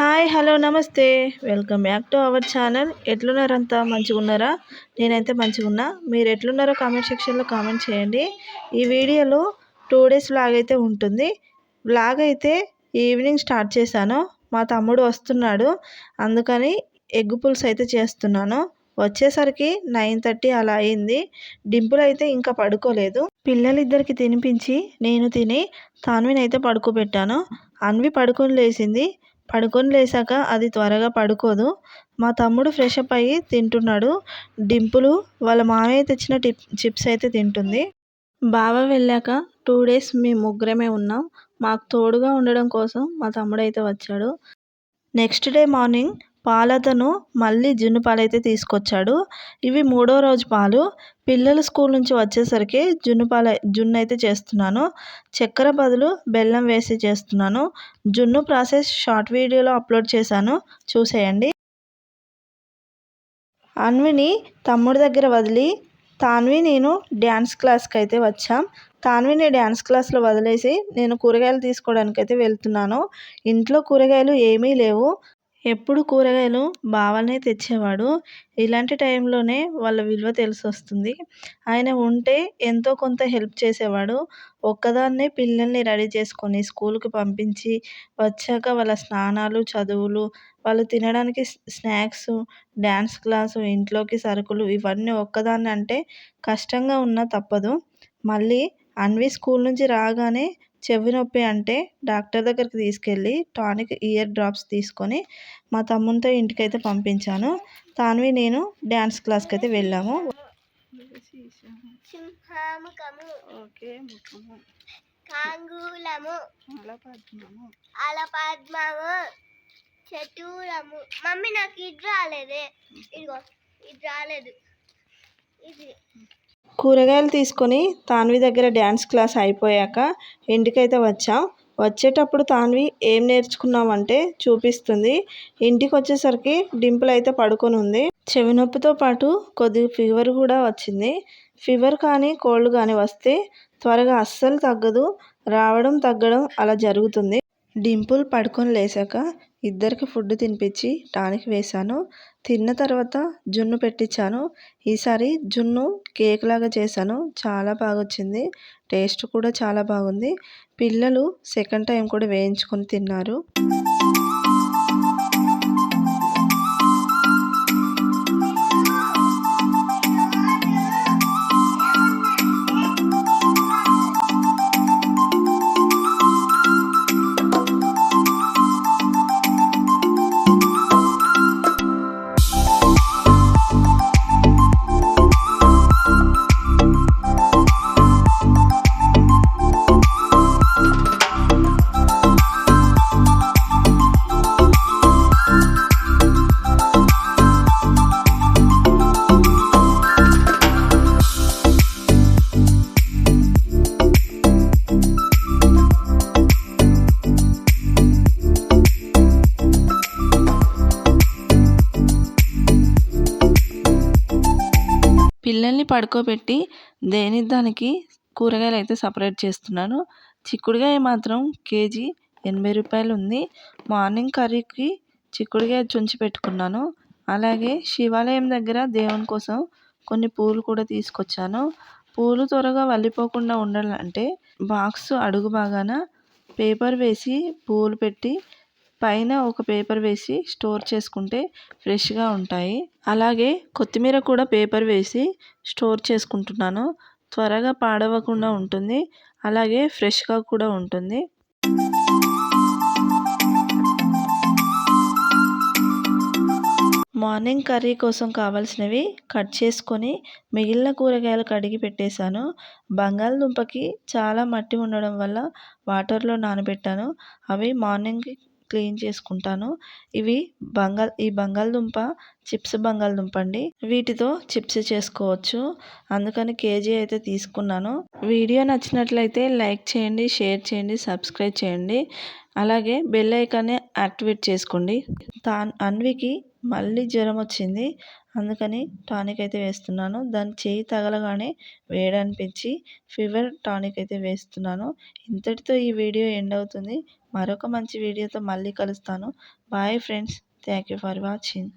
Hi hello namaste. Welcome back to our channel. ఎట్లున్నారంతా? మంచిగున్నారా? నేనైతే మంచిగా ఉన్నా మీరు ఎట్లున్నారో కామెంట్ సెక్షన్లో కామెంట్ చేయండి. ఈ వీడియోలో టూ డేస్ వ్లాగ్ అయితే ఉంటుంది. వ్లాగ్ అయితే ఈవినింగ్ స్టార్ట్ చేశాను. మా తమ్ముడు వస్తున్నాడు. అందుకని ఎగ్ పులుసు అయితే చేస్తున్నాను. వచ్చేసరికి నైన్ థర్టీ అలా అయింది. డింపుల్ అయితే ఇంకా పడుకోలేదు. పిల్లలిద్దరికి తినిపించి నేను తిని తాన్విని అయితే పడుకోబెట్టాను. అన్వి పడుకొని లేచింది. పడుకొని లేచాక అది త్వరగా పడుకోదు. మా తమ్ముడు ఫ్రెష్ అప్ అయ్యి తింటున్నాడు. డింపులు వాళ్ళ మామయ్య తెచ్చిన టిప్ చిప్స్ అయితే తింటుంది. బావ వెళ్ళాక టూ డేస్ మేము ముగ్గురమే ఉన్నాం. మాకు తోడుగా ఉండడం కోసం మా తమ్ముడు అయితే వచ్చాడు. నెక్స్ట్ డే మార్నింగ్ పాలతను మళ్ళీ జున్ను పాలు అయితే తీసుకొచ్చాడు. ఇవి మూడో రోజు పాలు. పిల్లలు స్కూల్ నుంచి వచ్చేసరికి జున్ను పాలు జున్ను అయితే చేస్తున్నాను. చక్కెర బదులు బెల్లం వేసి చేస్తున్నాను. జున్ను ప్రాసెస్ షార్ట్ వీడియోలో అప్లోడ్ చేశాను. చూసేయండి. అన్విని తమ్ముడి దగ్గర వదిలి తాన్వి నేను డ్యాన్స్ క్లాస్కి అయితే వచ్చాం. తాన్విని డ్యాన్స్ క్లాస్లో వదిలేసి నేను కూరగాయలు తీసుకోవడానికి అయితే వెళ్తున్నాను. ఇంట్లో కూరగాయలు ఏమీ లేవు. ఎప్పుడు కూరగాయలు బావనే తెచ్చేవాడు. ఇలాంటి టైంలోనే వాళ్ళ విలువ తెలిసి వస్తుంది ఆయన ఉంటే ఎంతో కొంత హెల్ప్ చేసేవాడు. ఒక్కదాన్నే పిల్లల్ని రెడీ చేసుకొని స్కూల్కి పంపించి వచ్చాక వాళ్ళ స్నానాలు చదువులు వాళ్ళు తినడానికి స్నాక్స్ డ్యాన్స్ క్లాసు ఇంట్లోకి సరుకులు ఇవన్నీ ఒక్కదాన్ని అంటే కష్టంగా ఉన్నా తప్పదు. మళ్ళీ అన్వి స్కూల్ నుంచి రాగానే చెవి నొప్పి అంటే డాక్టర్ దగ్గరికి తీసుకెళ్ళి టానిక్ ఇయర్ డ్రాప్స్ తీసుకొని మా తమ్మునితో ఇంటికైతే పంపించాను. తాన్వి నేను డ్యాన్స్ క్లాస్కి అయితే వెళ్ళాము ఓకే కాంగులము. అలపద్మము. మమ్మీ నాకు ఇది రాలేదే. ఇదిగో ఇది రాలేదు. ఇది. కూరగాయలు తీసుకొని తాన్వి దగ్గర డ్యాన్స్ క్లాస్ అయిపోయాక ఇంటికైతే వచ్చాం. వచ్చేటప్పుడు తాన్వి ఏం నేర్చుకున్నామంటే చూపిస్తుంది. ఇంటికి వచ్చేసరికి డింపుల్ అయితే పడుకొని ఉంది చెవి నొప్పితో పాటు కొద్ది ఫీవర్ కూడా వచ్చింది. ఫీవర్ కానీ కోల్డ్ కానీ వస్తే త్వరగా అస్సలు తగ్గదు రావడం తగ్గడం అలా జరుగుతుంది. డింపుల్ పడుకొని లేచాక ఇద్దరికి ఫుడ్ తినిపించి టానిక్ వేశాను. తిన్న తర్వాత జున్ను పెట్టించాను. ఈసారి జున్ను కేక్ లాగా చేశాను. చాలా బాగా వచ్చింది టేస్ట్ కూడా చాలా బాగుంది. పిల్లలు సెకండ్ టైం కూడా వేయించుకొని తిన్నారు. పిల్లల్ని పడుకోబెట్టి దేని దానికి కూరగాయలు అయితే సపరేట్ చేస్తున్నాను. చిక్కుడుకాయ మాత్రం కేజీ ఎనభై రూపాయలు ఉంది. మార్నింగ్ కర్రీకి చిక్కుడుకాయ చుంచి పెట్టుకున్నాను. అలాగే శివాలయం దగ్గర దేవుని కోసం కొన్ని పూలు కూడా తీసుకొచ్చాను. పూలు త్వరగా వల్లిపోకుండా ఉండాలంటే బాక్స్ అడుగు బాగాన పేపర్ వేసి పూలు పెట్టి పైన ఒక పేపర్ వేసి స్టోర్ చేసుకుంటే ఫ్రెష్గా ఉంటాయి. అలాగే కొత్తిమీర కూడా పేపర్ వేసి స్టోర్ చేసుకుంటున్నాను. త్వరగా పాడవకుండా ఉంటుంది. అలాగే ఫ్రెష్గా కూడా ఉంటుంది. మార్నింగ్ కర్రీ కోసం కావాల్సినవి కట్ చేసుకొని మిగిలిన కూరగాయలు కడిగి పెట్టేశాను. బంగాళదుంపకి చాలా మట్టి ఉండడం వల్ల వాటర్లో నానబెట్టాను. అవి మార్నింగ్ క్లీన్ చేసుకుంటాను. ఇవి బంగాళ ఈ బంగాళదుంప చిప్స్ బంగాళదుంప అండి. వీటితో చిప్స్ చేసుకోవచ్చు. అందుకని కేజీ అయితే తీసుకున్నాను. వీడియో నచ్చినట్లయితే లైక్ చేయండి షేర్ చేయండి సబ్స్క్రైబ్ చేయండి. అలాగే బెల్ ఐకాన్ని యాక్టివేట్ చేసుకోండి. తా అన్వికి మళ్ళీ జ్వరం వచ్చింది. అందుకని టానిక్ అయితే వేస్తున్నాను. దాని చేయి తగలగానే వేడనిపించి ఫీవర్ టానిక్ అయితే వేస్తున్నాను. ఇంతటితో ఈ వీడియో ఎండ్ అవుతుంది. మరొక మంచి వీడియోతో మళ్ళీ కలుస్తాను. Bye friends. Thank you for watching.